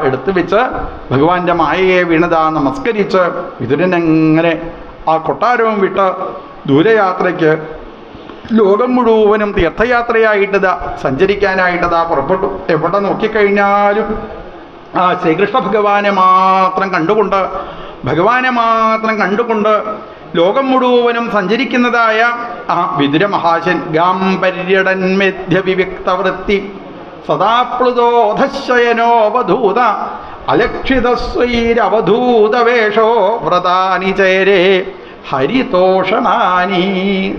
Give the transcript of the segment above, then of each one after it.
എടുത്തു വെച്ച് ഭഗവാന്റെ മായയെ വീണത നമസ്കരിച്ച് വിതുരനെങ്ങനെ ആ കൊട്ടാരവും വിട്ട് ദൂരയാത്രയ്ക്ക് ലോകം മുഴുവനും തീർത്ഥയാത്രയായിട്ടതാ സഞ്ചരിക്കാനായിട്ടതാ പുറപ്പെട്ടു. എവിടെ നോക്കിക്കഴിഞ്ഞാലും ആ ശ്രീകൃഷ്ണ ഭഗവാനെ മാത്രം കണ്ടുകൊണ്ട് ഭഗവാനെ മാത്രം കണ്ടുകൊണ്ട് ലോകം മുഴുവനും സഞ്ചരിക്കുന്നതായ ആ വിതുര മഹാശൻ ഗാംപര്യടൻ മെധ്യ വിവിക്തവൃത്തി സദാപ്ലുതോധശയനോവധൂത അലക്ഷിതസ്വൈരവധൂതവേഷോ വ്രതാനി ചേരേ ഹരിതോഷണാനി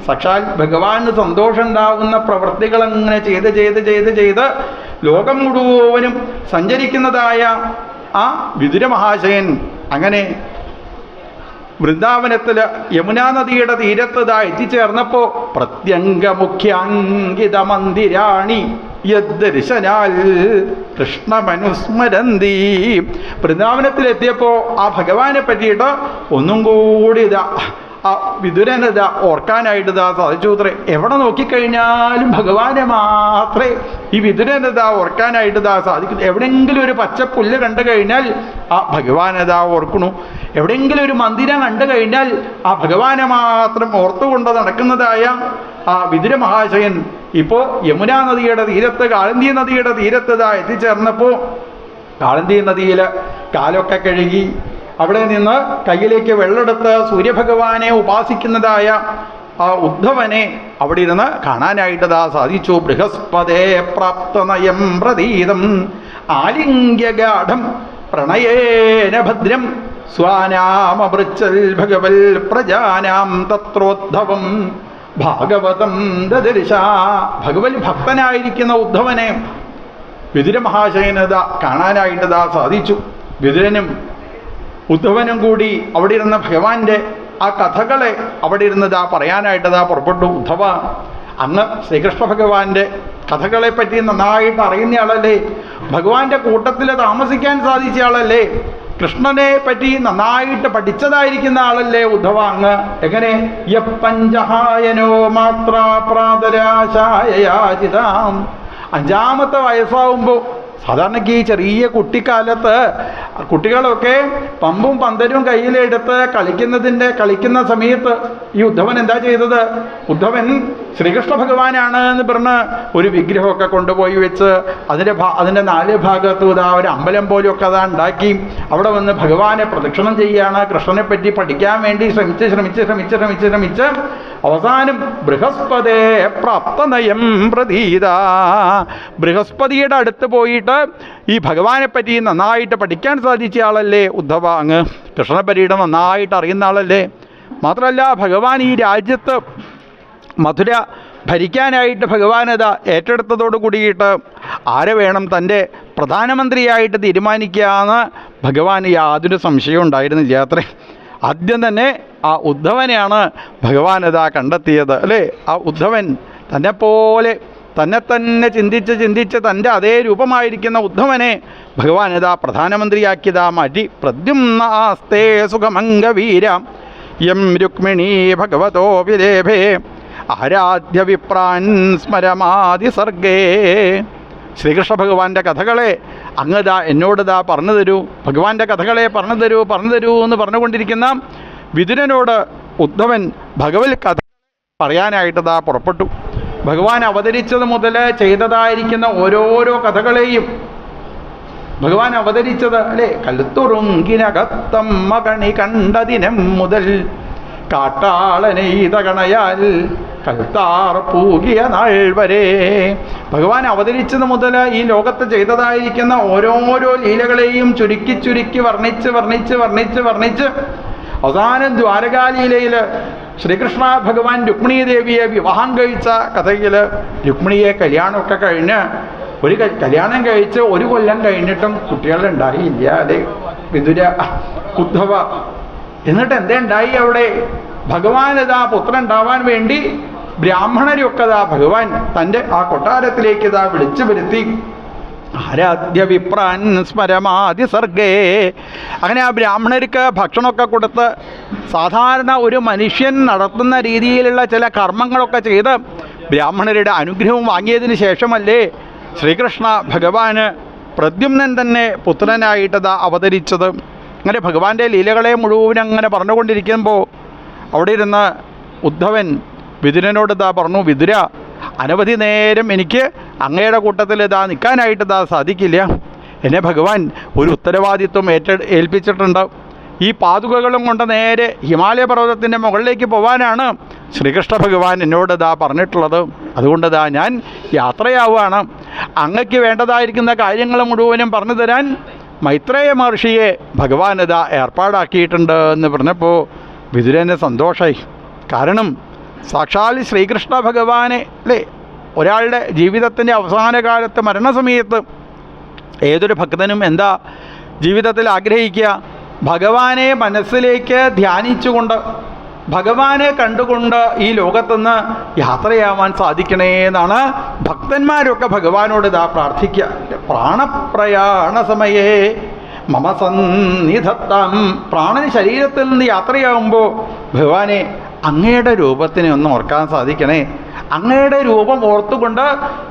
സാക്ഷാൽ ഭഗവാന് സന്തോഷം ഉണ്ടാവുന്ന പ്രവൃത്തികൾ അങ്ങനെ ചെയ്ത് ചെയ്ത് ചെയ്ത് ചെയ്ത് ലോകം മുഴുവനും സഞ്ചരിക്കുന്നതായ ആ വിതുര മഹാശയൻ അങ്ങനെ വൃന്ദാവനത്തിൽ യമുനാ നദിയുടെ തീരത്ത് ഇതാ എത്തിച്ചേർന്നപ്പോൾ പ്രത്യംഗമുഖ്യാങ്കിത മന്ദിരാണി യദ്ദർശനാൽ കൃഷ്ണമനുസ്മരന്തി. വൃന്ദാവനത്തിലെത്തിയപ്പോൾ ആ ഭഗവാനെ പറ്റിയിട്ട് ഒന്നും കൂടി ഇതാ ആ വിതുരനിത ഓർക്കാനായിട്ട് ഇതാ സാധിച്ചു അത്രേ എവിടെ നോക്കിക്കഴിഞ്ഞാലും ഭഗവാനെ മാത്രമേ ഈ വിതുരനിത ഓർക്കാനായിട്ട് ഇതാ സാധിക്കുന്നു എവിടെയെങ്കിലും ഒരു പച്ച പുല്ല് കണ്ടു കഴിഞ്ഞാൽ ആ ഭഗവാനതാ ഓർക്കണു. എവിടെയെങ്കിലും ഒരു മന്ദിരം കണ്ടു കഴിഞ്ഞാൽ ആ ഭഗവാനെ മാത്രം ഓർത്തുകൊണ്ട് നടക്കുന്നതായ ആ വിതുര മഹാശയൻ ഇപ്പോ യമുനാ നദിയുടെ തീരത്ത് കാളന്തി നദിയുടെ തീരത്ത് ഇതാ എത്തിച്ചേർന്നപ്പോൾ കാളന്തി നദിയിൽ കാലൊക്കെ കഴുകി അവിടെ നിന്ന് കയ്യിലേക്ക് വെള്ളമെടുത്ത് സൂര്യഭഗവാനെ ഉപാസിക്കുന്നതായ ആ ഉദ്ധവനെ അവിടെ ഇരുന്ന് കാണാനായിട്ട് ദാ സാധിച്ചു. ബൃഹസ്പതേ പ്രാപ്തനയം പ്രതീതം. ആലിംഗ്യഗാഠം പ്രണയേന ഭദ്രം. സ്വാനാമൃച്ചൽ ഭഗവൽ പ്രജാനാം തത്രോദ്ധവം. ഭാഗവതം ദദർശ ഭഗവൽ ഭക്തനായിരിക്കുന്ന ഉദ്ധവനെ വിതുര മഹാശയനത ദാ സാധിച്ചു. വിതുരനും ഉദ്ധവനും കൂടി അവിടെ ഇരുന്ന ഭഗവാന്റെ ആ കഥകളെ അവിടെ ഇരുന്നത് ഇരുന്നതാ പറയാനായിട്ടതാ പുറപ്പെട്ടു ഉദ്ധവ. അന്ന് ശ്രീകൃഷ്ണ ഭഗവാന്റെ കഥകളെ പറ്റി നന്നായിട്ട് അറിയുന്ന ആളല്ലേ? ഭഗവാന്റെ കൂട്ടത്തിൽ താമസിക്കാൻ സാധിച്ച ആളല്ലേ? കൃഷ്ണനെ പറ്റി നന്നായിട്ട് പഠിച്ചതായിരിക്കുന്ന ആളല്ലേ ഉദ്ധവ അങ്ങ്? എങ്ങനെ? യപ്പഞ്ചഹായനോ മാത്രാ പ്രാതരാശായയാചിതാം അഞ്ചാമത്തെ വയസ്സാവുമ്പോൾ സാധാരണക്ക് ഈ ചെറിയ കുട്ടിക്കാലത്ത് കുട്ടികളൊക്കെ പമ്പും പന്തലും കയ്യിലെടുത്ത് കളിക്കുന്നതിന്റെ കളിക്കുന്ന സമയത്ത് ഈ ഉദ്ധവൻ എന്താ ചെയ്തത്? ഉദ്ധവൻ ശ്രീകൃഷ്ണ ഭഗവാനാണ് എന്ന് പറഞ്ഞ് ഒരു വിഗ്രഹമൊക്കെ കൊണ്ടുപോയി വെച്ച് അതിന്റെ അതിന്റെ നാല് ഭാഗത്തും ഇതാ ഒരു അമ്പലം പോലെയൊക്കെ അതാ ഉണ്ടാക്കി. അവിടെ വന്ന് ഭഗവാനെ പ്രദക്ഷിണം ചെയ്യുകയാണ്. കൃഷ്ണനെ പറ്റി പഠിക്കാൻ വേണ്ടി ശ്രമിച്ച് ശ്രമിച്ച് ശ്രമിച്ച് ശ്രമിച്ച് ശ്രമിച്ച് അവസാനം ബൃഹസ്പതേ പ്രാപ്തനയം പ്രതീത. ബൃഹസ്പതിയുടെ അടുത്ത് പോയിട്ട് ഈ ഭഗവാനെ പറ്റി നന്നായിട്ട് പഠിക്കാൻ സാധിച്ച ആളല്ലേ ഉദ്ധവ? അങ്ങ് കൃഷ്ണപരീഠം നന്നായിട്ട് അറിയുന്ന ആളല്ലേ? മാത്രമല്ല ഭഗവാൻ ഈ രാജ്യത്ത് മധുര ഭരിക്കാനായിട്ട് ഭഗവാനത ഏറ്റെടുത്തതോട് കൂടിയിട്ട് ആരെ വേണം തന്റെ പ്രധാനമന്ത്രിയായിട്ട് തീരുമാനിക്കാമെന്ന് ഭഗവാൻ യാതൊരു സംശയവും ഉണ്ടായിരുന്നില്ല. അത്രേ ആദ്യം തന്നെ ആ ഉദ്ധവനെയാണ് ഭഗവാനത കണ്ടെത്തിയത് അല്ലേ? ആ ഉദ്ധവൻ തന്നെപ്പോലെ തന്നെ തന്നെ ചിന്തിച്ച് ചിന്തിച്ച് തന്റെ അതേ രൂപമായിരിക്കുന്ന ഉദ്ധവനെ ഭഗവാൻ ഇതാ പ്രധാനമന്ത്രിയാക്കിയതാ മടി പ്രദ്യുമ്നാസ്തേ സുഖമംഗവീര. യം രുക്മിണീ ഭഗവതോ വിദേഭേ. ആരാധ്യ വിപ്രാൻ സ്മരമാതി സർഗേ. ശ്രീകൃഷ്ണ ഭഗവാന്റെ കഥകളെ അങ്ങതാ എന്നോടിതാ പറഞ്ഞു തരൂ. ഭഗവാന്റെ കഥകളെ പറഞ്ഞു തരൂ പറഞ്ഞു തരൂ എന്ന് പറഞ്ഞുകൊണ്ടിരിക്കുന്ന വിതുരനോട് ഉദ്ധവൻ ഭഗവത് കഥ പറയാനായിട്ടതാ പുറപ്പെട്ടു. ഭഗവാൻ അവതരിച്ചത് മുതൽ ചെയ്തതായിരിക്കുന്ന ഓരോരോ കഥകളെയും ഭഗവാൻ അവതരിച്ചത് അല്ലേ? കലുത്തുറുങ്കിനകത്തം മകണി കണ്ടതിനം മുതൽ കാട്ടാളനെയ്തകണയാൽ കൽത്താർ പൂകിയ നാൾ വരെ. ഭഗവാൻ അവതരിച്ചത് മുതൽ ഈ ലോകത്ത് ചെയ്തതായിരിക്കുന്ന ഓരോരോ ലീലകളെയും ചുരുക്കി ചുരുക്കി വർണിച്ച് വർണിച്ച് വർണിച്ച് വർണിച്ച് അവസാനം ദ്വാരകാലീലയിൽ ശ്രീകൃഷ്ണ ഭഗവാൻ രുക്മിണി ദേവിയെ വിവാഹം കഴിച്ച കഥയിൽ രുക്മിണിയെ കല്യാണമൊക്കെ കഴിഞ്ഞ് ഒരു കല്യാണം കഴിച്ച് ഒരു കൊല്ലം കഴിഞ്ഞിട്ടും കുട്ടികളുണ്ടായില്ല അതെ വിതുര ഉദ്ധവ. എന്നിട്ട് എന്തേ ഉണ്ടായി അവിടെ? ഭഗവാൻ ഇതാ പുത്രൻ ഉണ്ടാവാൻ വേണ്ടി ബ്രാഹ്മണരൊക്കെ ഇതാ ഭഗവാൻ തന്റെ ആ കൊട്ടാരത്തിലേക്ക് ഇതാ വിളിച്ചു വരുത്തി. ആരാധ്യ വിപ്രാൻ സ്മരമാതി സർഗേ. അങ്ങനെ ആ ബ്രാഹ്മണർക്ക് ഭക്ഷണമൊക്കെ കൊടുത്ത് സാധാരണ ഒരു മനുഷ്യൻ നടത്തുന്ന രീതിയിലുള്ള ചില കർമ്മങ്ങളൊക്കെ ചെയ്ത് ബ്രാഹ്മണരുടെ അനുഗ്രഹം വാങ്ങിയതിന് ശേഷമല്ലേ ശ്രീകൃഷ്ണ ഭഗവാന് പ്രദ്യുമ്നൻ തന്നെ പുത്രനായിട്ടത് അവതരിച്ചത്. അങ്ങനെ ഭഗവാന്റെ ലീലകളെ മുഴുവൻ അങ്ങനെ പറഞ്ഞുകൊണ്ടിരിക്കുമ്പോൾ അവിടെ ഇരുന്ന് ഉദ്ധവൻ വിതുരനോട് ഇതാ പറഞ്ഞു വിതുര അനവധി നേരം എനിക്ക് അങ്ങയുടെ കൂട്ടത്തിൽ ഇതാ നിൽക്കാനായിട്ട് ഇതാ സാധിക്കില്ല. എന്നെ ഭഗവാൻ ഒരു ഉത്തരവാദിത്വം ഏറ്റ ഏൽപ്പിച്ചിട്ടുണ്ട്. ഈ പാതുകകളും കൊണ്ട് നേരെ ഹിമാലയ പർവതത്തിന്റെ മുകളിലേക്ക് പോകാനാണ് ശ്രീകൃഷ്ണ ഭഗവാൻ എന്നോട് ഇതാ പറഞ്ഞിട്ടുള്ളത്. അതുകൊണ്ട് ഇതാ ഞാൻ യാത്രയാവുകയാണ്. അങ്ങക്ക് വേണ്ടതായിരിക്കുന്ന കാര്യങ്ങൾ മുഴുവനും പറഞ്ഞു തരാൻ മൈത്രേയ മഹർഷിയെ ഭഗവാൻ ഇതാ ഏർപ്പാടാക്കിയിട്ടുണ്ട് എന്ന് പറഞ്ഞപ്പോൾ വിതുരന് സന്തോഷമായി കാരണം സാക്ഷാൽ ശ്രീകൃഷ്ണ ഭഗവാനെ അല്ലേ ഒരാളുടെ ജീവിതത്തിന്റെ അവസാന കാലത്ത് മരണസമയത്ത് ഏതൊരു ഭക്തനും എന്താ ജീവിതത്തിൽ ആഗ്രഹിക്കുക? ഭഗവാനെ മനസ്സിലേക്ക് ധ്യാനിച്ചുകൊണ്ട് ഭഗവാനെ കണ്ടുകൊണ്ട് ഈ ലോകത്തുനിന്ന് യാത്രയാവാൻ സാധിക്കണേ എന്നാണ് ഭക്തന്മാരൊക്കെ ഭഗവാനോട് ഇതാ പ്രാർത്ഥിക്കുക. പ്രാണപ്രയാണ സമയേ മമ സന്നിധത്താം. പ്രാണന് ശരീരത്തിൽ നിന്ന് യാത്രയാവുമ്പോൾ ഭഗവാനെ അങ്ങയുടെ രൂപത്തിനെ ഒന്ന് ഓർക്കാൻ സാധിക്കണേ. അങ്ങയുടെ രൂപം ഓർത്തുകൊണ്ട്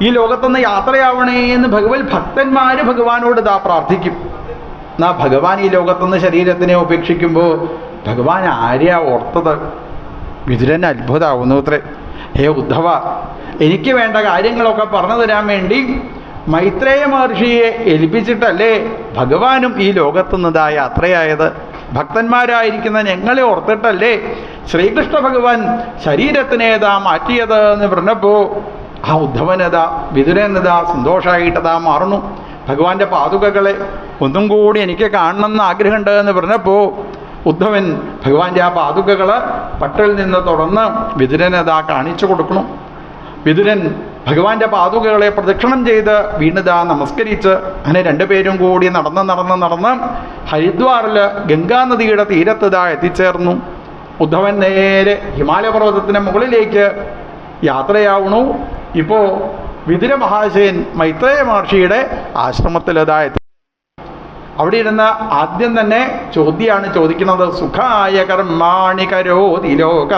ഈ ലോകത്തുനിന്ന് യാത്രയാവണേ എന്ന് ഭഗവത് ഭക്തന്മാർ ഭഗവാനോട് ഇതാ പ്രാർത്ഥിക്കും. എന്നാ ഭഗവാൻ ഈ ലോകത്തുനിന്ന് ശരീരത്തിനെ ഉപേക്ഷിക്കുമ്പോൾ ഭഗവാൻ ആരെയാ ഓർത്തത്? വിതുരൻ അത്ഭുതമാവുന്നു അത്രേ. ഹേ ഉദ്ധവ എനിക്ക് വേണ്ട കാര്യങ്ങളൊക്കെ പറഞ്ഞു തരാൻ വേണ്ടി മൈത്രേയ മഹർഷിയെ ഏൽപ്പിച്ചിട്ടല്ലേ ഭഗവാനും ഈ ലോകത്തുനിന്നതാ യാത്രയായത്? ഭക്തന്മാരായിരിക്കുന്ന ഞങ്ങളെ ഓർത്തിട്ടല്ലേ? ശ്രീകൃഷ്ണ ഭഗവാൻ ശരീരത്തിനേതാ മാറ്റിയത് എന്ന് പറഞ്ഞപ്പോൾ ആ ഉദ്ധവനതാ വിതുരനതാ സന്തോഷമായിട്ടതാ മാറുന്നു. ഭഗവാന്റെ പാതുകകളെ ഒന്നും കൂടി എനിക്ക് കാണണമെന്ന് ആഗ്രഹമുണ്ട് എന്ന് പറഞ്ഞപ്പോൾ ഉദ്ധവൻ ഭഗവാന്റെ ആ പാതുകകൾ പട്ടിൽ നിന്ന് തുടർന്ന് വിതുരനതാ കാണിച്ചു കൊടുക്കണം വിതുരൻ ഭഗവാന്റെ പാതുകകളെ പ്രദക്ഷിണം ചെയ്ത് വീണുതാ നമസ്കരിച്ച് അങ്ങനെ രണ്ടുപേരും കൂടി നടന്ന് നടന്ന് നടന്ന് ഹരിദ്വാറിൽ ഗംഗാനദിയുടെ തീരത്തുതാ എത്തിച്ചേർന്നു. ഉദ്ധവൻ നേരെ ഹിമാലയ പർവതത്തിന് മുകളിലേക്ക് യാത്രയാവണു ഇപ്പോൾ വിതുര മഹാശയൻ മൈത്രേയ മഹർഷിയുടെ ആശ്രമത്തിലതാ അവിടെ ഇരുന്ന് ആദ്യം തന്നെ ചോദ്യമാണ് ചോദിക്കുന്നത് സുഖായ കർമാണി കരോതി ലോക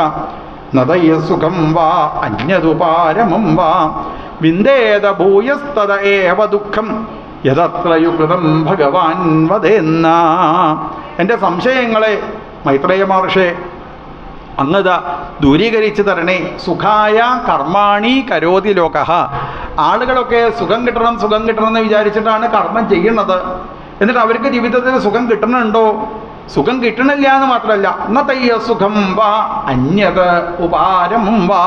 നതയ സുഖം വാ അന്യതുപാരമം വാ. വിന്ദേത ഭൂയസ്തത ഏവ ദുഃഖം യതത്ര ഭഗവാൻ വദേന്ന എന്റെ സംശയങ്ങളെ മൈത്രേയ മഹർഷേ അങ്ങത ദൂരീകരിച്ച് തരണേ. സുഖായ കർമാണി കരോതി ലോക. ആളുകളൊക്കെ സുഖം കിട്ടണം സുഖം കിട്ടണം എന്ന് വിചാരിച്ചിട്ടാണ് കർമ്മം ചെയ്യുന്നത്. എന്നിട്ട് അവർക്ക് ജീവിതത്തിൽ സുഖം കിട്ടണുണ്ടോ സുഖം കിട്ടണില്ല എന്ന് മാത്രമല്ല എന്നതയ്യ സുഖം വാ അന്യത് ഉപാരം വാ.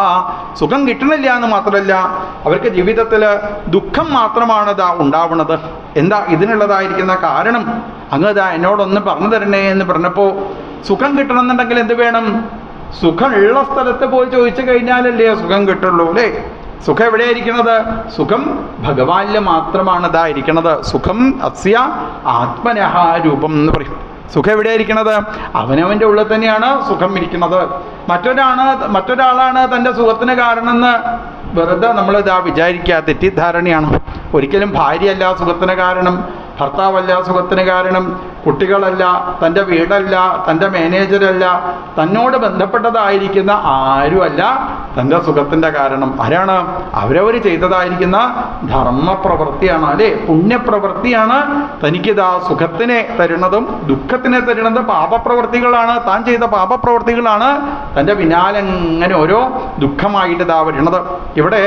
സുഖം കിട്ടണില്ല എന്ന് മാത്രമല്ല അവർക്ക് ജീവിതത്തിൽ ദുഃഖം മാത്രമാണ് ഇതാ ഉണ്ടാവുന്നത് എന്താ ഇതിനുള്ളതായിരിക്കുന്ന കാരണം? അങ്ങ് ഇതാ എന്നോടൊന്ന് പറഞ്ഞു തരണേ എന്ന് പറഞ്ഞപ്പോൾ സുഖം കിട്ടണമെന്നുണ്ടെങ്കിൽ എന്ത് വേണം? സുഖമുള്ള സ്ഥലത്ത് പോയി ചോദിച്ചു കഴിഞ്ഞാലല്ലേ സുഖം കിട്ടുള്ളൂ അല്ലേ? സുഖം എവിടെയായിരിക്കണത്? സുഖം ഭഗവാനിൽ മാത്രമാണ് ഇതായിരിക്കണത് സുഖം അസ്യ ആത്മനഹ രൂപം എന്ന് പറയും. സുഖം എവിടെയായിരിക്കുന്നത് അവനവന്റെ ഉള്ളിൽ തന്നെയാണ് സുഖം ഇരിക്കുന്നത്. മറ്റൊരാണ് മറ്റൊരാളാണ് തന്റെ സുഖത്തിന് കാരണമെന്ന് വെറുതെ നമ്മൾ ഇതാ വിചാരിക്കുക തെറ്റിദ്ധാരണയാണ്. ഒരിക്കലും ഭാര്യയല്ല സുഖത്തിന് കാരണം ഭർത്താവല്ല സുഖത്തിന് കാരണം കുട്ടികളല്ല തന്റെ വീടല്ല തന്റെ മാനേജരല്ല തന്നോട് ബന്ധപ്പെട്ടതായിരിക്കുന്ന ആരുമല്ല തന്റെ സുഖത്തിന്റെ കാരണം ആരാണ്? അവരവർ ചെയ്തതായിരിക്കുന്ന ധർമ്മപ്രവൃത്തിയാണ് അല്ലേ? പുണ്യപ്രവൃത്തിയാണ് തനിക്കിതാ സുഖത്തിനെ തരുന്നതും ദുഃഖത്തിനെ തരുന്നതും പാപപ്രവൃത്തികളാണ്. താൻ ചെയ്ത പാപപ്രവൃത്തികളാണ് തന്റെ പിന്നാലെ അങ്ങനെ ഓരോ ദുഃഖമായിട്ട് ഇതാ വരുന്നത്. ഇവിടെ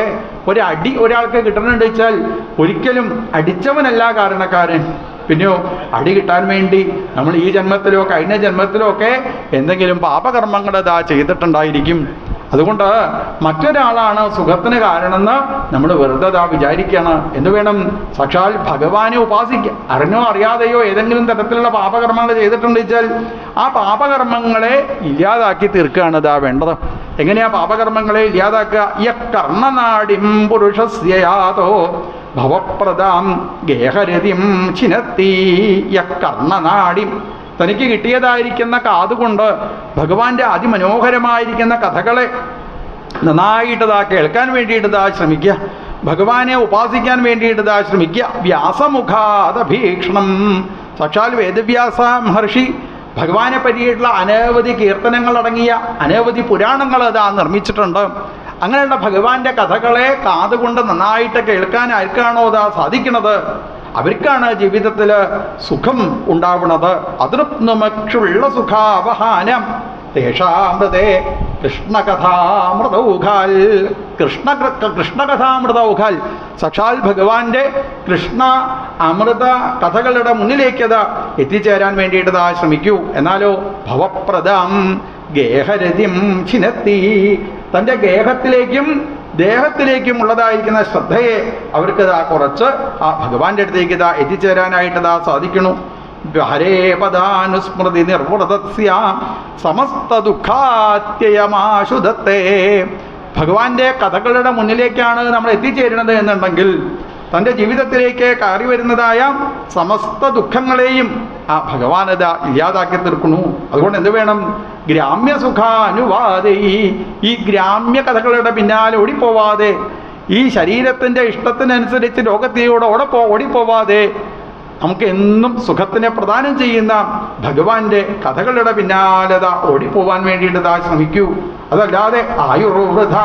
ഒരടി ഒരാൾക്ക് കിട്ടണമെന്ന് വെച്ചാൽ ഒരിക്കലും അടിച്ചവനല്ല കാരണക്കാരൻ. പിന്നെയോ അടി കിട്ടാൻ വേണ്ടി നമ്മൾ ഈ ജന്മത്തിലോ കഴിഞ്ഞ ജന്മത്തിലോ ഒക്കെ എന്തെങ്കിലും പാപകർമ്മങ്ങൾ ഇതാ ചെയ്തിട്ടുണ്ടായിരിക്കും. അതുകൊണ്ട് മറ്റൊരാളാണ് സുഖത്തിന് കാരണമെന്ന് നമ്മൾ വെറുതെ വിചാരിക്കുകയാണ്. എന്ത് വേണം? സാക്ഷാൽ ഭഗവാനെ ഉപാസിക്കുക അറിഞ്ഞോ അറിയാതെയോ ഏതെങ്കിലും തരത്തിലുള്ള പാപകർമ്മങ്ങൾ ചെയ്തിട്ടുണ്ട് വെച്ചാൽ ആ പാപകർമ്മങ്ങളെ ഇല്ലാതാക്കി തീർക്കുകയാണ് ഇതാ വേണ്ടത്. എങ്ങനെയാ പാപകർമ്മങ്ങളെ ഇല്ലാതാക്കുക? യ കർണനാടിം പുരുഷസ്യയാതോ ഭവപ്രദാം ഗേഹരതിം ചിനത്തി. യ കർണനാടിം തനിക്ക് കിട്ടിയതായിരിക്കുന്ന കാതുകൊണ്ട് ഭഗവാന്റെ അതിമനോഹരമായിരിക്കുന്ന കഥകളെ നന്നായിട്ടതാ കേൾക്കാൻ വേണ്ടിയിട്ടതാ ശ്രമിക്കുക. ഭഗവാനെ ഉപാസിക്കാൻ വേണ്ടിയിട്ടതാ ശ്രമിക്കുക. വ്യാസമുഖാദഭീക്ഷണം സാക്ഷാൽ വേദവ്യാസ മഹർഷി ഭഗവാനെ പറ്റിയിട്ടുള്ള അനവധി കീർത്തനങ്ങൾ അടങ്ങിയ അനവധി പുരാണങ്ങൾ അതാ നിർമ്മിച്ചിട്ടുണ്ട്. അങ്ങനെയുള്ള ഭഗവാന്റെ കഥകളെ കാതുകൊണ്ട് നന്നായിട്ട് കേൾക്കാൻ ആർക്കാണോ അതാ സാധിക്കുന്നത്? അവർക്കാണ് ജീവിതത്തിൽ സുഖം ഉണ്ടാവുന്നത് അതൃപ്നുമക്ഷുള്ള സുഖാവഹാനം. തേഷാമൃതേ കൃഷ്ണകഥാമൃതൗഘാൽ. കൃഷ്ണ കൃഷ്ണകഥാമൃതൗഘാൽ. സക്ഷാൽ ഭഗവാന്റെ കൃഷ്ണ അമൃത കഥകളുടെ മുന്നിലേക്കത് എത്തിച്ചേരാൻ വേണ്ടിയിട്ടതാ ശ്രമിക്കൂ. എന്നാലോ ഭവപ്രദം ഗേഹരതിം ചിനത്തി തന്റെ ഗേഹത്തിലേക്കും ദേഹത്തിലേക്കും ഉള്ളതായിരിക്കുന്ന ശ്രദ്ധയെ അവർക്ക് ഇതാ കുറച്ച് ആ ഭഗവാന്റെ അടുത്തേക്ക് ഇതാ എത്തിച്ചേരാനായിട്ട് ഇതാ സാധിക്കണു ഹരേ പദാനുസ്മൃതി സമസ്ത ദുഃഖാത്യയമാശുധത്തെ ഭഗവാന്റെ കഥകളുടെ മുന്നിലേക്കാണ് നമ്മൾ എത്തിച്ചേരുന്നത് എന്നുണ്ടെങ്കിൽ തന്റെ ജീവിതത്തിലേക്ക് കയറി വരുന്നതായ സമസ്ത ദുഃഖങ്ങളെയും ആ ഭഗവാനത ഇല്ലാതാക്കി തീർക്കുന്നു. അതുകൊണ്ട് എന്ത് വേണം? ഗ്രാമ്യ സുഖാനുവാദേ. ഈ ഗ്രാമ്യ കഥകളുടെ പിന്നാലെ ഓടിപ്പോവാതെ ഈ ശരീരത്തിന്റെ ഇഷ്ടത്തിനനുസരിച്ച് ലോകത്തിലൂടെ ഓടപ്പോ ഓടിപ്പോവാതെ നമുക്ക് എന്നും സുഖത്തിനെ പ്രദാനം ചെയ്യുന്ന ഭഗവാന്റെ കഥകളുടെ പിന്നാലത ഓടിപ്പോവാൻ വേണ്ടിയിട്ട് താ ശ്രമിക്കൂ. അതല്ലാതെ ആയുർവൃഥ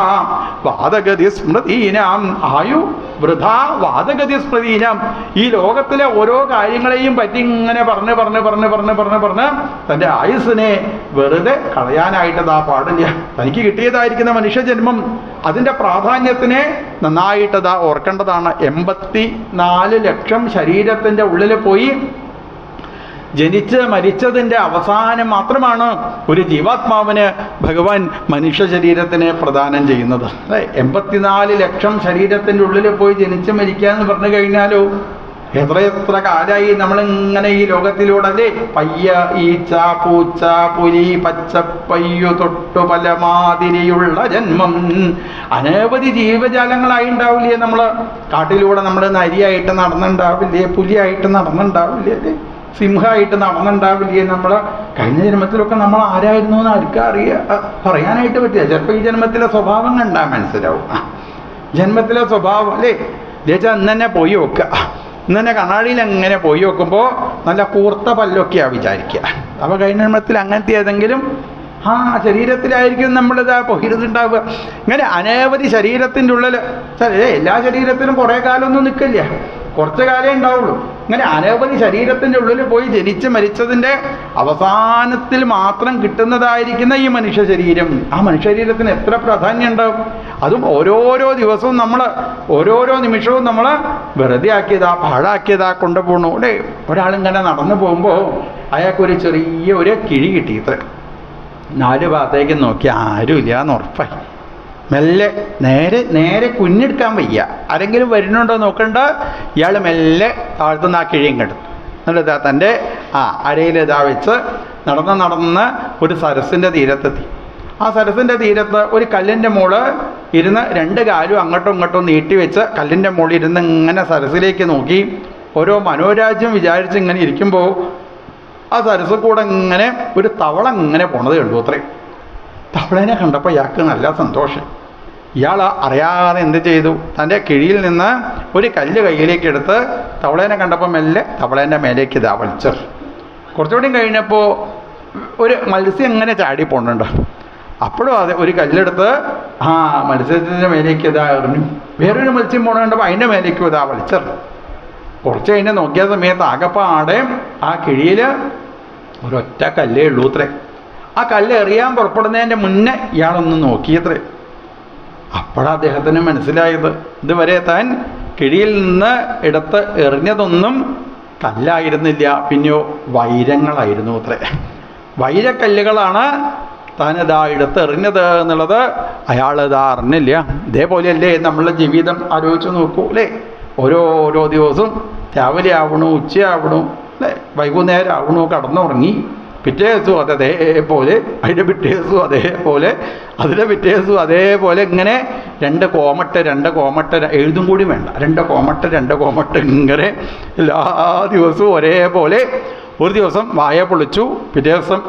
വാദഗതി സ്മൃതീനാം ആയു വൃഥ വാദഗതി സ്മൃതീനാം. ഈ ലോകത്തിലെ ഓരോ കാര്യങ്ങളെയും പറ്റി ഇങ്ങനെ പറഞ്ഞ് പറഞ്ഞ് പറഞ്ഞ് പറഞ്ഞ് പറഞ്ഞ് പറഞ്ഞ് തന്റെ ആയുസ്സിനെ വെറുതെ കളയാനായിട്ട് താ പാടില്ല. തനിക്ക് കിട്ടിയതായിരിക്കുന്ന മനുഷ്യജന്മം അതിന്റെ പ്രാധാന്യത്തിനെ നന്നായിട്ടതാ ഓർക്കേണ്ടതാണ്. എൺപത്തി നാല് ലക്ഷം ശരീരത്തിന്റെ ഉള്ളിൽ പോയി. ജനിച്ച് മരിച്ചതിന്റെ അവസാനം മാത്രമാണ് ഒരു ജീവാത്മാവിന് ഭഗവാൻ മനുഷ്യ ശരീരത്തിനെ പ്രദാനം ചെയ്യുന്നത്. അല്ലേ? എൺപത്തിനാല് ലക്ഷം ശരീരത്തിന്റെ ഉള്ളിൽ പോയി ജനിച്ച് മരിക്കുക എന്ന് പറഞ്ഞു കഴിഞ്ഞാലോ? എത്ര എത്ര നമ്മൾ നമ്മളിങ്ങനെ ഈ ലോകത്തിലൂടെ അല്ലേ? പയ്യ ഈച്ച പൂച്ച പുലി പച്ചപ്പയ്യു തൊട്ടു പല മാതിരിയുള്ള ജന്മം. അനവധി ജീവജാലങ്ങളായി ഉണ്ടാവില്ലേ നമ്മൾ കാട്ടിലൂടെ നമ്മൾ നരിയായിട്ട് നടന്നുണ്ടാവില്ലേ? പുലിയായിട്ട് നടന്നുണ്ടാവില്ലേ? അല്ലേ? സിംഹമായിട്ട് നടന്നുണ്ടാവില്ലേ? നമ്മൾ കഴിഞ്ഞ ജന്മത്തിലൊക്കെ നമ്മൾ ആരായിരുന്നു എന്ന് ആർക്കും അറിയാ? പറയാനായിട്ട് പറ്റില്ല. ചിലപ്പോൾ ഈ ജന്മത്തിലെ സ്വഭാവം കണ്ടാൽ മനസ്സിലാവും. ജന്മത്തിലെ സ്വഭാവം അല്ലേ? ചേച്ചാ അന്ന് തന്നെ പോയി നോക്കുക ഇന്ന് കണ്ണാടിയിൽ എങ്ങനെ പോയി നോക്കുമ്പോൾ നല്ല കൂർത്ത പല്ലൊക്കെയാണ് വിചാരിക്കുക അപ്പോൾ കഴിഞ്ഞ ജന്മത്തിൽ അങ്ങനത്തെ ഏതെങ്കിലും ആ ശരീരത്തിലായിരിക്കും നമ്മളിതാ പൊഹിരുന്നുണ്ടാവുക ഇങ്ങനെ അനവധി ശരീരത്തിന്റെ ഉള്ളിൽ എല്ലാ ശരീരത്തിലും കുറേ കാലമൊന്നും നിൽക്കില്ല കുറച്ച് കാലേ ഉണ്ടാവുള്ളൂ. ഇങ്ങനെ അനവധി ശരീരത്തിന്റെ ഉള്ളിൽ പോയി ജനിച്ച് മരിച്ചതിന്റെ അവസാനത്തിൽ മാത്രം കിട്ടുന്നതായിരിക്കുന്ന ഈ മനുഷ്യ ശരീരം. ആ മനുഷ്യ ശരീരത്തിന് എത്ര പ്രാധാന്യം ഉണ്ടാവും? അതും ഓരോരോ ദിവസവും നമ്മൾ ഓരോരോ നിമിഷവും നമ്മൾ വെറുതെ ആക്കിയതാ പാഴാക്കിയതാ കൊണ്ടുപോകണു അല്ലേ? ഒരാളിങ്ങനെ നടന്നു പോകുമ്പോൾ അയാൾക്കൊരു ചെറിയ ഒരു കിഴി കിട്ടിയിട്ട് നാല് ഭാഗത്തേക്ക് നോക്കി ആരുമില്ല എന്ന് ഉറപ്പായി. മെല്ലെ നേരെ നേരെ കുഞ്ഞെടുക്കാൻ വയ്യ. ആരെങ്കിലും വരുന്നുണ്ടോ നോക്കണ്ട. ഇയാൾ മെല്ലെ താഴ്ത്തുന്ന ആ കിഴിയും കണ്ടു എന്നിട്ട് തന്റെ ആ അരയിൽ ഇതാ വെച്ച് നടന്ന് നടന്ന് ഒരു സരസിന്റെ തീരത്തെത്തി. ആ സരസിന്റെ തീരത്ത് ഒരു കല്ലിന്റെ മോൾ ഇരുന്ന് രണ്ട് കാലും അങ്ങോട്ടും ഇങ്ങോട്ടും നീട്ടി വെച്ച് കല്ലിന്റെ മുകളിൽ ഇരുന്ന് ഇങ്ങനെ സരസിലേക്ക് നോക്കി. ഓരോ മനോരാജ്യം വിചാരിച്ച് ഇങ്ങനെ ഇരിക്കുമ്പോൾ ആ സരസ് കൂടെ ഇങ്ങനെ ഒരു തവള ഇങ്ങനെ പോണത് കണ്ടു അത്രയും തവളേനെ കണ്ടപ്പോൾ ഇയാൾക്ക് നല്ല സന്തോഷം. ഇയാൾ അറിയാതെ എന്ത് ചെയ്തു? തന്റെ കിഴിയിൽ നിന്ന് ഒരു കല്ല് കയ്യിലേക്ക് എടുത്ത് തവളേനെ കണ്ടപ്പോൾ മെല്ലെ തവളേന്റെ മേലേക്ക് ഇതാ വലിച്ചർ കുറച്ചുകൂടി കഴിഞ്ഞപ്പോൾ ഒരു മത്സ്യം ഇങ്ങനെ ചാടി പോണുണ്ട്. അപ്പോഴും അത് ഒരു കല്ലെടുത്ത് ആ മത്സ്യത്തിന്റെ മേലേക്ക് ഇതാ എറിഞ്ഞു. വേറൊരു മത്സ്യം പോണുണ്ടപ്പോൾ അതിന്റെ മേലേക്കും ഇതാ വലിച്ചർ കുറച്ച് കഴിഞ്ഞ് നോക്കിയ സമയത്ത് ആകപ്പാടെ ആ കിഴിയിൽ ഒരൊറ്റ കല്ലേ ഉള്ളൂ അത്രേ. ആ കല്ല് എറിയാൻ പുറപ്പെടുന്നതിന്റെ മുന്നേ ഇയാളൊന്ന് നോക്കിയത്രേ. അപ്പോഴാണ് അദ്ദേഹത്തിന് മനസ്സിലായത്. ഇതുവരെ താൻ കിഴിയിൽ നിന്ന് എടുത്ത് എറിഞ്ഞതൊന്നും കല്ലായിരുന്നില്ല. പിന്നെയോ വൈരങ്ങളായിരുന്നു അത്രേ. വൈരക്കല്ലുകളാണ് താനിതാ എടുത്ത് എറിഞ്ഞത് എന്നുള്ളത് അയാൾ ഇതാ അറിഞ്ഞില്ല. ഇതേപോലെയല്ലേ നമ്മളുടെ ജീവിതം ആലോചിച്ച് നോക്കൂ അല്ലേ? ഓരോരോ ഓരോ ദിവസവും രാവിലെ ആവണു ഉച്ചയാവണു അല്ലേ? വൈകുന്നേരം ആവണു കടന്നുറങ്ങി. പിറ്റേ ദിവസവും അത് അതേപോലെ അതിന്റെ പിറ്റേ ദിവസവും അതേപോലെ അതിന്റെ പിറ്റേ ദിവസവും അതേപോലെ ഇങ്ങനെ രണ്ട് കോമട്ട് രണ്ട് കോമട്ട് എഴുതും കൂടി വേണ്ട. രണ്ട് കോമട്ട് രണ്ട് കോമട്ട് ഇങ്ങനെ എല്ലാ ദിവസവും ഒരേപോലെ ഒരു ദിവസം വായ പൊളിച്ചു. പിറ്റേ ദിവസം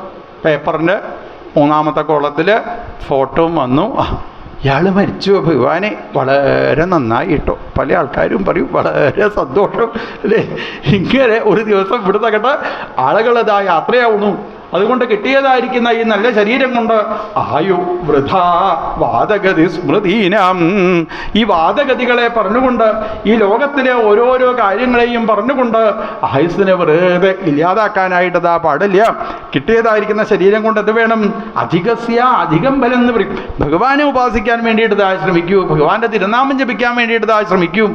പേപ്പറിന്റെ മൂന്നാമത്തെ കോളത്തിൽ ഫോട്ടോയും വന്നു. ഇയാൾ മരിച്ചു. ഭഗവാനെ വളരെ നന്നായി കേട്ടോ. പല ആൾക്കാരും പറയും വളരെ സന്തോഷം. അല്ലേ? ഇങ്ങനെ ഒരു ദിവസം ഇവിടുത്തെ കേട്ട ആളുകൾ ഇതാ യാത്രയാവുന്നു. അതുകൊണ്ട് കിട്ടിയതായിരിക്കുന്ന ഈ നല്ല ശരീരം കൊണ്ട് ആയു വൃഥ വാദഗതി സ്മൃതീനം. ഈ വാദഗതികളെ പറഞ്ഞുകൊണ്ട് ഈ ലോകത്തിലെ ഓരോരോ കാര്യങ്ങളെയും പറഞ്ഞുകൊണ്ട് ആയുസ്സിനെ വെറുതെ ഇല്ലാതാക്കാനായിട്ട് ഇതാ പാടില്ല. കിട്ടിയതായിരിക്കുന്ന ശരീരം കൊണ്ട് എന്ത് വേണം? അധികസ്യ അധികം ബലം എന്ന് പറയും. ഭഗവാനെ ഉപാസിക്കാൻ വേണ്ടിയിട്ട് ഇതാ ശ്രമിക്കൂ. ഭഗവാന്റെ തിരുനാമം ജപിക്കാൻ വേണ്ടിയിട്ട് ഇതാ ശ്രമിക്കൂ.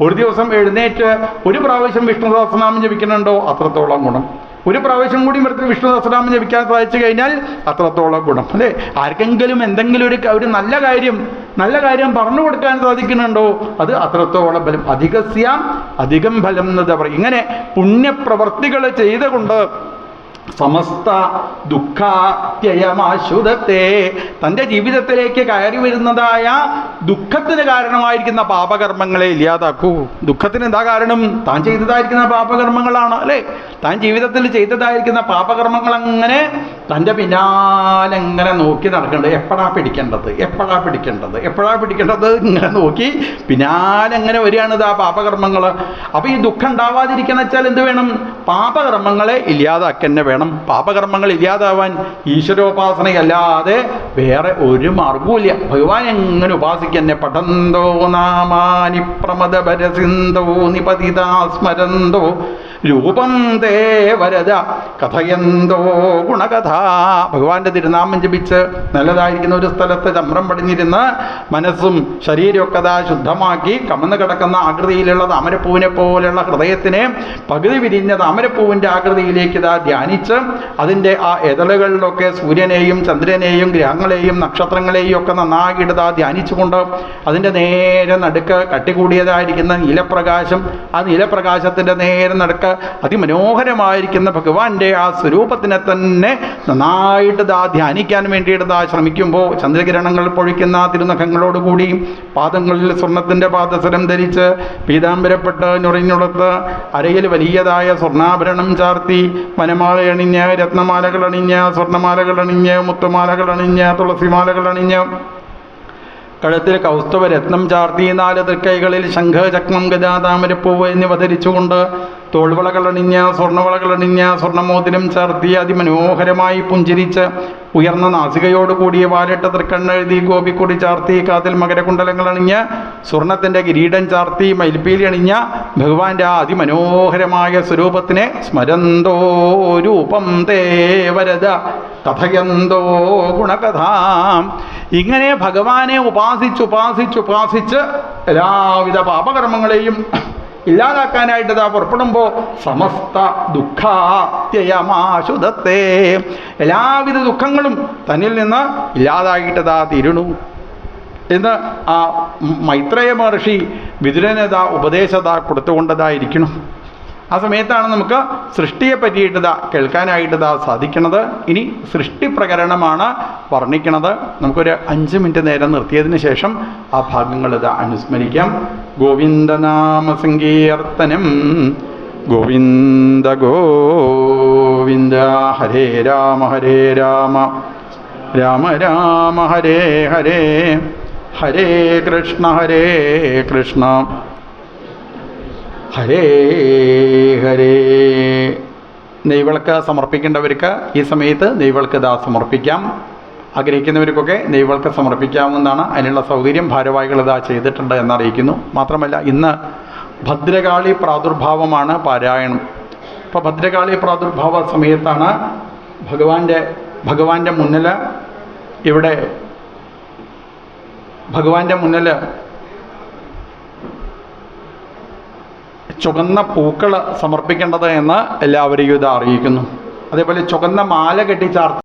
ഒരു ദിവസം എഴുന്നേറ്റ് ഒരു പ്രാവശ്യം വിഷ്ണു സഹസ്രനാമം ജപിക്കുന്നുണ്ടോ? അത്രത്തോളം ഗുണം. ഒരു പ്രാവശ്യം കൂടി ഇവർക്ക് വിഷ്ണു സഹസ്രനാമം ജപിക്കാൻ സാധിച്ചു കഴിഞ്ഞാൽ അത്രത്തോളം ഗുണം. അല്ലേ? ആർക്കെങ്കിലും എന്തെങ്കിലും ഒരു ഒരു നല്ല കാര്യം നല്ല കാര്യം പറഞ്ഞു കൊടുക്കാൻ സാധിക്കുന്നുണ്ടോ അത് അത്രത്തോളം ബലം അധികസ്യാം അധികം ഫലം എന്നത് പറയും ഇങ്ങനെ പുണ്യപ്രവർത്തികൾ ചെയ്തുകൊണ്ട് സമസ്ത ദുഃഖാത്യയമാശുതത്തെ തന്റെ ജീവിതത്തിലേക്ക് കയറി വരുന്നതായ ദുഃഖത്തിന് കാരണമായിരിക്കുന്ന പാപകർമ്മങ്ങളെ ഇല്ലാതാക്കൂ. ദുഃഖത്തിന് എന്താ കാരണം? താൻ ചെയ്തതായിരിക്കുന്ന പാപകർമ്മങ്ങളാണ് അല്ലേ? താൻ ജീവിതത്തിൽ ചെയ്തതായിരിക്കുന്ന പാപകർമ്മങ്ങൾ അങ്ങനെ തന്റെ പിന്നാലെങ്ങനെ നോക്കി നടക്കേണ്ടത്? എപ്പോഴാ പിടിക്കേണ്ടത്? എപ്പോഴാ പിടിക്കേണ്ടത്? എപ്പോഴാ പിടിക്കേണ്ടത്? ഇങ്ങനെ നോക്കി പിന്നാലെങ്ങനെ വരികയാണിത് ആ പാപകർമ്മങ്ങൾ അപ്പോൾ ഈ ദുഃഖം ഉണ്ടാവാതിരിക്കണം വെച്ചാൽ എന്ത് വേണം? പാപകർമ്മങ്ങളെ ഇല്ലാതാക്കന്നെ വേണം. പാപകർമ്മങ്ങൾ ഇല്ലാതാവാൻ ഈശ്വരോപാസനയല്ലാതെ വേറെ ഒരു മാർഗവുമില്ല. ഭഗവാൻ എങ്ങനെ ഉപാസിക്കന്നെ? പഠന്തോ നാമാനി പ്രമദപരസിന്ധോ നിപതിതാ സ്മരന്തോ. രൂപം തേ വരദ കഥയന്തോ ഗുണകഥ. ഭഗവാന്റെ തിരുനാമം ജപിച്ച് നല്ലതായിരിക്കുന്ന ഒരു സ്ഥലത്ത് ചമ്രം പടിഞ്ഞിരുന്ന് മനസ്സും ശരീരമൊക്കെ ദാ ശുദ്ധമാക്കി കമന്ന് കിടക്കുന്ന ആകൃതിയിലുള്ള താമരപ്പൂവിനെ പോലെയുള്ള ഹൃദയത്തിനെ പകുതി വിരിഞ്ഞ താമരപ്പൂവിന്റെ ആകൃതിയിലേക്ക് ഇതാ ധ്യാനിച്ച് അതിന്റെ ആ എതളുകളിലൊക്കെ സൂര്യനെയും ചന്ദ്രനെയും ഗ്രഹങ്ങളെയും നക്ഷത്രങ്ങളെയും ഒക്കെ നന്നായി ഇടതാ ധ്യാനിച്ചുകൊണ്ട് അതിന്റെ നേരെ നടുക്ക് കട്ടികൂടിയതായിരിക്കുന്ന നീലപ്രകാശം ആ നീലപ്രകാശത്തിന്റെ നേരെ നടുക്ക് അതിമനോഹരമായിരിക്കുന്ന ഭഗവാന്റെ ആ സ്വരൂപത്തിനെ തന്നെ നന്നായിട്ട് ദാ ധ്യാനിക്കാൻ വേണ്ടിയിട്ട് ദാ ശ്രമിക്കുമ്പോൾ ചന്ദ്രകിരണങ്ങൾ പൊഴിക്കുന്ന തിരുനഖങ്ങളോടുകൂടി പാദങ്ങളിൽ സ്വർണത്തിന്റെ പാദസരം ധരിച്ച് പീതാംബരപ്പെട്ട് ഞൊറിഞ്ഞുടത്ത് അരയിൽ വലിയതായ സ്വർണാഭരണം ചാർത്തി വനമാല അണിഞ്ഞ് രത്നമാലകൾ അണിഞ്ഞ് സ്വർണമാലകൾ അണിഞ്ഞ് മുത്തുമാലകൾ അണിഞ്ഞ് തുളസിമാലകൾ അണിഞ്ഞ്. കഴുത്തിൽ കൗസ്തവ രത്നം ചാർത്തി നാല് തൃക്കൈകളിൽ ശംഖ ചക്രം ഗജാതാമരപ്പൂവ് എന്നിവ ധരിച്ചുകൊണ്ട് തോൾവളകളണിഞ്ഞ് സ്വർണവളകളണിഞ്ഞ സ്വർണമോതിരം ചർത്തി അതിമനോഹരമായി പുഞ്ചിരിച്ച് ഉയർന്ന നാസികയോട് നാസികയോടുകൂടിയ വാലിട്ട തൃക്കണ്ണെഴുതി ഗോപിക്കൊടി ചാർത്തി കാതിൽ മകരകുണ്ടലങ്ങൾ അണിഞ്ഞ് സ്വർണത്തിന്റെ കിരീടം ചാർത്തി മയിൽപ്പീലി അണിഞ്ഞ ഭഗവാന്റെ ആ അതിമനോഹരമായ സ്വരൂപത്തിനെ സ്മരന്തോ രൂപം തേവരത കഥയന്തോ ഗുണകഥാം. ഇങ്ങനെ ഭഗവാനെ ഉപാസിച്ച് ഉപാസിച്ച് ഉപാസിച്ച് എല്ലാവിധ പാപകർമ്മങ്ങളെയും ഇല്ലാതാക്കാനായിട്ട് ഇതാ പുറപ്പെടുമ്പോൾ സമസ്ത ദുഃഖാത്യയമാശുദ്ധത്തെ എല്ലാവിധ ദുഃഖങ്ങളും തന്നിൽ നിന്ന് ഇല്ലാതായിട്ടതാ തിരുണു എന്ന് ആ മൈത്രേയ മഹർഷി വിതുരനത ഉപദേശത കൊടുത്തുകൊണ്ടതായിരിക്കണം. ആ സമയത്താണ് നമുക്ക് സൃഷ്ടിയെ പറ്റിയിട്ടതാ കേൾക്കാനായിട്ടതാ സാധിക്കണത് ഇനി സൃഷ്ടി പ്രകരണമാണ് വർണിക്കണത് നമുക്കൊരു അഞ്ച് മിനിറ്റ് നേരം നിർത്തിയതിന് ശേഷം ആ ഭാഗങ്ങൾ ഇതാ അനുസ്മരിക്കാം. ഗോവിന്ദനാമ സങ്കീർത്തനം ഗോവിന്ദ ഗോവിന്ദ ഹരേ രാമ ഹരേ രാമ. രാമ രാമ ഹരേ ഹരേ. ഹരേ കൃഷ്ണ ഹരേ കൃഷ്ണ. ഹരേ ഹരേ. നെയ്വിളക്ക് സമർപ്പിക്കേണ്ടവർക്ക് ഈ സമയത്ത് നെയ്വിളക്ക് ദാ സമർപ്പിക്കാം. ആഗ്രഹിക്കുന്നവർക്കൊക്കെ നെയ്വിളക്ക് സമർപ്പിക്കാവുന്നതാണ്. അതിനുള്ള സൗകര്യം ഭാരവാഹികൾ ഇതാ ചെയ്തിട്ടുണ്ട് എന്നറിയിക്കുന്നു മാത്രമല്ല ഇന്ന് ഭദ്രകാളി പ്രാദുർഭാവമാണ് പാരായണം. അപ്പോൾ ഭദ്രകാളി പ്രാദുർഭാവ സമയത്താണ് ഭഗവാന്റെ ഭഗവാന്റെ മുന്നിൽ ഇവിടെ ഭഗവാന്റെ മുന്നിൽ ചുവന്ന പൂക്കൾ സമർപ്പിക്കേണ്ടത് എന്ന് എല്ലാവരെയും ഇത് അറിയിക്കുന്നു. അതേപോലെ ചുവന്ന മാല കെട്ടി ചാർത്തി